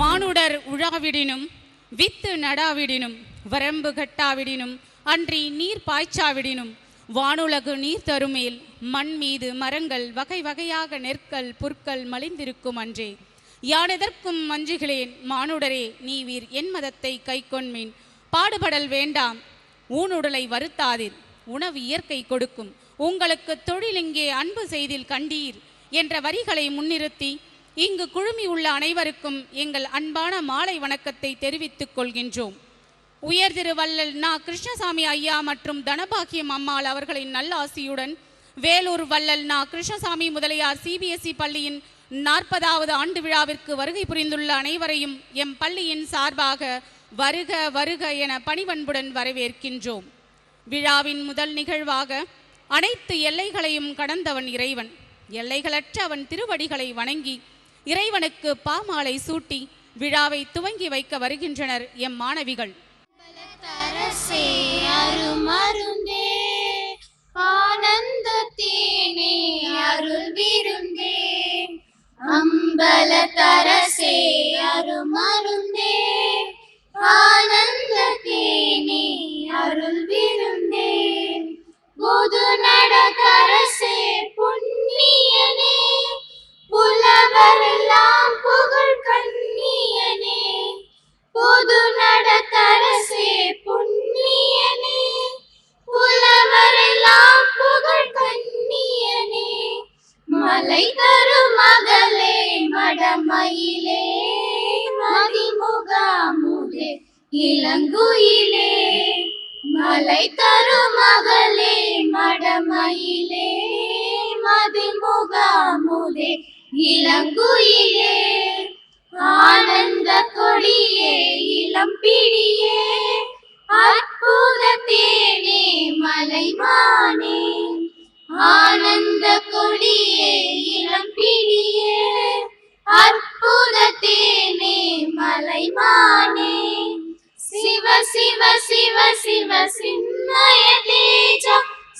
மானுடர் உழாவிடினும் with நடாவிடினும் வரம்பு கட்டாவிடினும் அன்றி நீர் பாய்ச்சாவிடினும் வானுலகு நீர் தருமேல் மண் மீது மரங்கள் வகை வகையாக நெற்கள் புற்கள் மலிந்திருக்கும் அன்றே. யானெதற்கும் மஞ்சுகளேன் மானுடரே நீவீர் என் மதத்தை கைக்கொண்மீன். பாடுபடல் வேண்டாம் ஊனுடலை வருத்தாதீர் உணவு இயற்கை கொடுக்கும். உங்களுக்கு தொழில் இங்கே அன்பு செய்தில் கண்டீர் என்ற வரிகளை முன்னிறுத்தி இங்கு குழுமி உள்ள அனைவருக்கும் எங்கள் அன்பான மாலை வணக்கத்தை தெரிவித்துக் கொள்கின்றோம். உயர் திருவள்ளல் நா. கிருஷ்ணசாமி ஐயா மற்றும் தனபாக்கியம் அம்மாள் அவர்களின் நல்ல ஆசியுடன் வேலூர் வள்ளல் நா. கிருஷ்ணசாமி முதலியார் சிபிஎஸ்இ பள்ளியின் நாற்பதாவது ஆண்டு விழாவிற்கு வருகை புரிந்துள்ள அனைவரையும் எம் பள்ளியின் சார்பாக வருக வருக என பணிவன்புடன் வரவேற்கின்றோம். விழாவின் முதல் நிகழ்வாக அனைத்து எல்லைகளையும் கடந்தவன் இறைவன். எல்லைகளற்ற அவன் திருவடிகளை வணங்கி இறைவனுக்கு பாமாலை சூட்டி விழாவை துவங்கி வைக்க வருகின்றனர் எம் மாணவிகள். தரசே அருமருந்தே ஆனந்த தேனே அருள் விருந்தே அம்பல தரசே அருமருந்தே ஆனந்த தேனே அருள் விருந்தே புது நடக்கரசே புண்ணியனே மடமயிலே மதிமுகாமுதே இளங்குயிலே மலை தரும் மகளே மடமயிலே மதிமுகாமுதே இளங்குயிலே. மலைமானே சிவ சிவ சிவ சிவ சின்மய தேஜ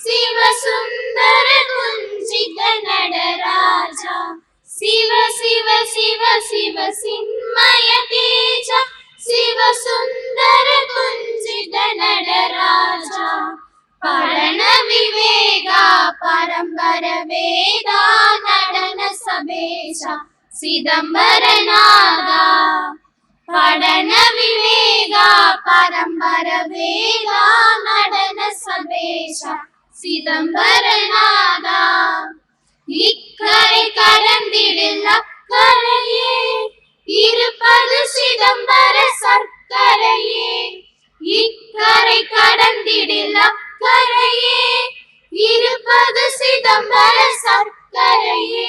சிவ சுந்தர குஞ்சித நடராஜா சிவ சிவ சிவ சிவ சின்மய தேஜ சிவ சுந்தர குஞ்சித நடராஜா பரண விவேகா பரம்பர வேதா நடன சபேஷா சிதம்பரநாதா படன விவேகா பரம்பர வேகா நடன சபேஷா சிதம்பரநாதா இக்கரை கடந்திடில் அக்கரையே இருப்பது சிதம்பர சர்க்கரையே இக்கரை கடந்திடில் அக்கரையே இருப்பது சிதம்பர சர்க்கரையே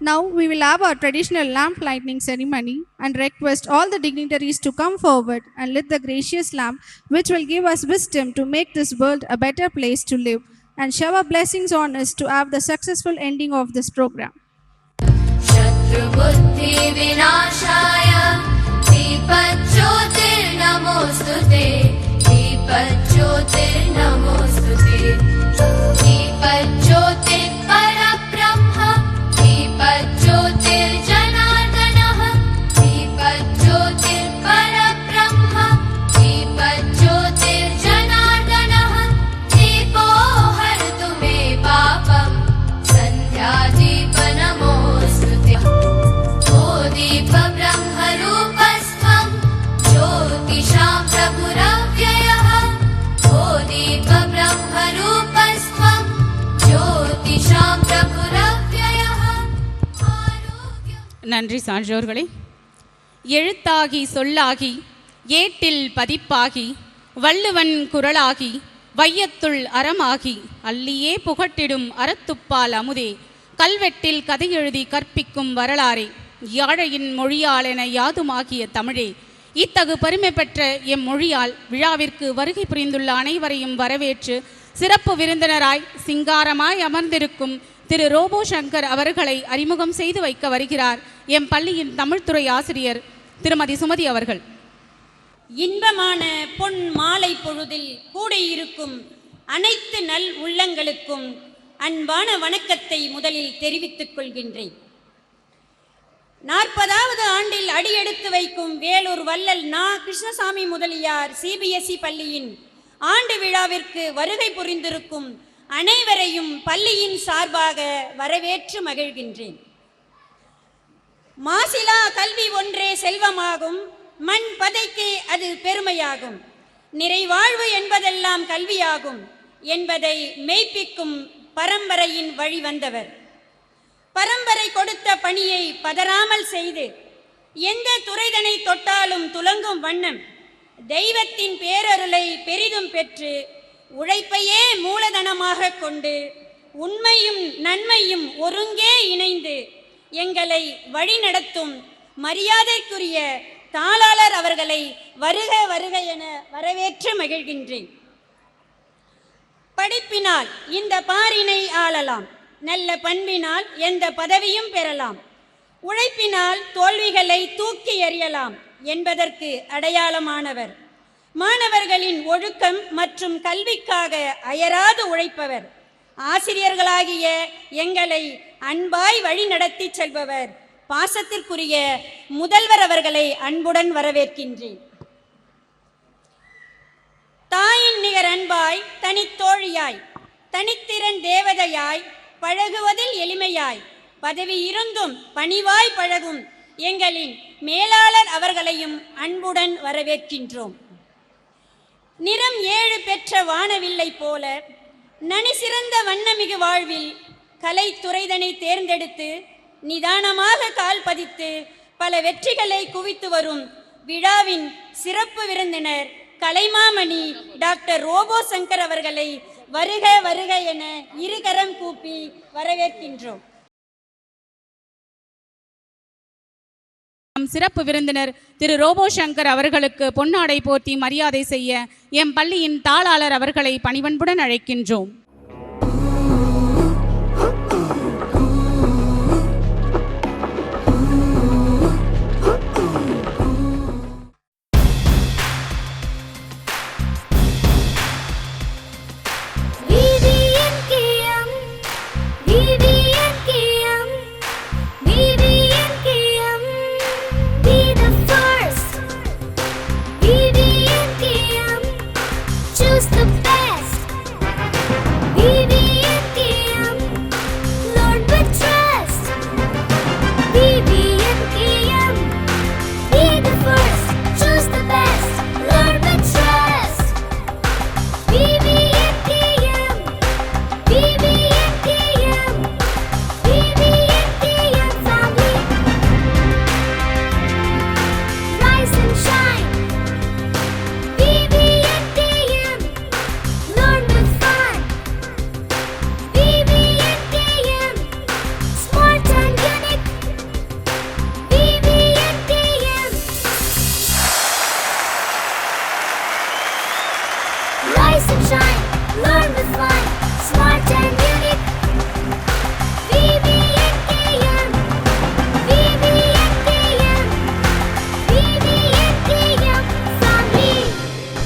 Now we will have our traditional lamp lighting ceremony and request all the dignitaries to come forward and lit the gracious lamp which will give us wisdom to make this world a better place to live and shower blessings on us to have the successful ending of this program. Jyotir நன்றி சான்றோர்களே எழுத்தாகி சொல்லாகி ஏட்டில் பதிப்பாகி வள்ளுவன் குரலாகி வையத்துள் அறமாகி அல்லியே புகட்டிடும் அறத்துப்பால் அமுதே கல்வெட்டில் கதை எழுதி கற்பிக்கும் வரலாறே யாழையின் மொழியாளென யாதுமாகிய தமிழே இத்தகு பெருமை பெற்ற எம் மொழியால் விழாவிற்கு வருகை புரிந்துள்ள அனைவரையும் வரவேற்று சிறப்பு விருந்தினராய் சிங்காரமாய் அமர்ந்திருக்கும் திரு ரோபோ சங்கர் அவர்களை அறிமுகம் செய்து வைக்க வருகிறார் எம் பள்ளியின் தமிழ்துறை ஆசிரியர் திருமதி சுமதி அவர்கள். இன்பமான பொன் மாலை பொழுதில் கூடியிருக்கும் அனைத்து நல் உள்ளங்களுக்கும் அன்பான வணக்கத்தை முதலில் தெரிவித்துக் கொள்கின்றேன். நாற்பதாவது ஆண்டில் அடியெடுத்து வைக்கும் வேலூர் வல்லல் நா. கிருஷ்ணசாமி முதலியார் சிபிஎஸ்இ பள்ளியின் ஆண்டு விழாவிற்கு வருகை புரிந்திருக்கும் அனைவரையும் பள்ளியின் சார்பாக வரவேற்று மகிழ்கின்றேன். மாசிலா கல்வி ஒன்றே செல்வமாகும் மண் பதைக்கே அது பெருமையாகும். நிறைவாழ்வு என்பதெல்லாம் கல்வியாகும் என்பதை மெய்ப்பிக்கும் பரம்பரையின் வழி வந்தவர். பரம்பரை கொடுத்த பணியை பதறாமல் செய்து எந்த துறைதனை தொட்டாலும் துலங்கும் வண்ணம் தெய்வத்தின் பேரருளை பெரிதும் பெற்று உழைப்பையே மூலதனமாக கொண்டு உண்மையும் நன்மையும் ஒருங்கே இணைந்து எங்களை வழிநடத்தும் மரியாதைக்குரிய தாளாளர் அவர்களை வருக வருக என வரவேற்று மகிழ்கின்றேன். படிப்பினால் இந்த பாரினை ஆளலாம் நல்ல பண்பினால் எந்த பதவியும் பெறலாம் உழைப்பினால் தோல்விகளை தூக்கி எறியலாம் என்பதற்கு அடையாளமானவர். மாணவர்களின் ஒழுக்கம் மற்றும் கல்விக்காக அயராது உழைப்பவர். ஆசிரியர்களாகிய எங்களை அன்பாய் வழி நடத்தி செல்பவர். பாசத்திற்குரிய முதல்வர் அவர்களை அன்புடன் வரவேற்கின்றேன். தாயின் நிகர் அன்பாய் தனித்தோழியாய் தனித்திறன் தேவதையாய் பழகுவதில் எளிமையாய் பதவி இருந்தும் பணிவாய் பழகும் எங்களின் மேலாளர் அவர்களையும் அன்புடன் வரவேற்கின்றோம். நிறம் ஏழு பெற்ற வானவில்லை போல நனி சிறந்த வண்ணமிகு வாழ்வில் கலைத்துறைதனை தேர்ந்தெடுத்து நிதானமாக கால் பதித்து பல வெற்றிகளை குவித்து வரும் விழாவின் சிறப்பு விருந்தினர் கலைமாமணி டாக்டர் ரோபோ சங்கர் அவர்களை வருக வருக என இருகரம் கூப்பி வரவேற்கின்றோம். நம் சிறப்பு விருந்தினர் திரு ரோபோ சங்கர் அவர்களுக்கு பொன்னாடை போர்த்தி மரியாதை செய்ய எம் பள்ளியின் தாளாளர் அவர்களை பணிவன்புடன் அழைக்கின்றோம்.